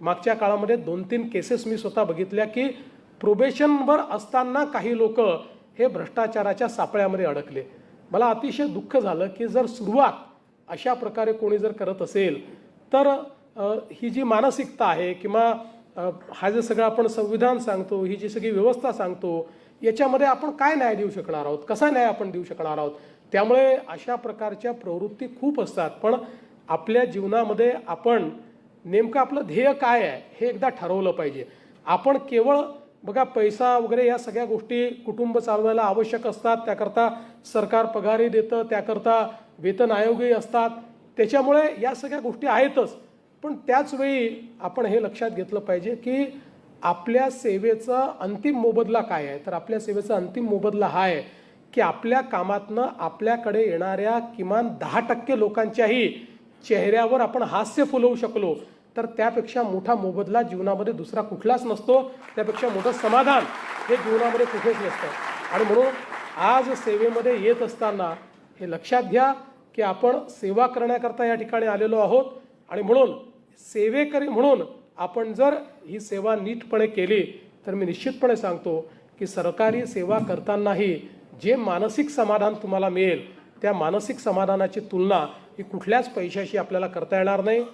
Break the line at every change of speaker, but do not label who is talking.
मागच्या काळामध्ये दोन तीन केसेस मी स्वतः बघितल्या की प्रोबेशनवर असताना काही लोक हे भ्रष्टाचाराच्या सापळ्यामध्ये अडकले. मला अतिशय दुःख झालं की जर सुरुवात अशा प्रकारे कोणी जर करत असेल तर ही जी मानसिकता आहे किंवा हा जे सगळं आपण संविधान सांगतो ही जी सगळी व्यवस्था सांगतो याच्यामध्ये आपण काय न्याय देऊ शकणार आहोत? कसा न्याय आपण देऊ शकणार आहोत? त्यामुळे अशा प्रकारच्या प्रवृत्ती खूप असतात. पण आपल्या जीवनामध्ये आपण नेमकं आपलं ध्येय काय आहे हे एकदा ठरवलं पाहिजे. आपण केवळ बघा पैसा वगैरे या सगळ्या गोष्टी कुटुंब चालवायला आवश्यक असतात त्याकरता सरकार पगारही देतं त्याकरता वेतन आयोगही असतात. त्याच्यामुळे या सगळ्या गोष्टी आहेतच. पण त्याचवेळी आपण हे लक्षात घेतलं पाहिजे की आपल्या सेवेचा अंतिम मोबदला काय आहे? तर आपल्या सेवेचा अंतिम मोबदला हा आहे की आपल्या कामातनं आपल्याकडे येणाऱ्या किमान दहा टक्के लोकांच्याही चेहऱ्यावर आपण हास्य फुलवू शकलो. तर त्यापेक्षा मोठा मोबदला जीवनामध्ये दुसरा कुठलाच नसतो. त्यापेक्षा मोठं समाधान हे जीवनामध्ये कुठेच नसतं. आणि म्हणून आज सेवेमध्ये येत असताना हे लक्षात घ्या की आपण सेवा करण्याकरता या ठिकाणी आलेलो आहोत. आणि म्हणून सेवेकरी म्हणून आपण जर ही सेवा नीटपणे केली तर मी निश्चितपणे सांगतो की सरकारी सेवा करतानाही जे मानसिक समाधान तुम्हाला मिळेल त्या मानसिक समाधानाची तुलना ही कुठल्याच पैशाशी आपल्याला करता येणार नाही.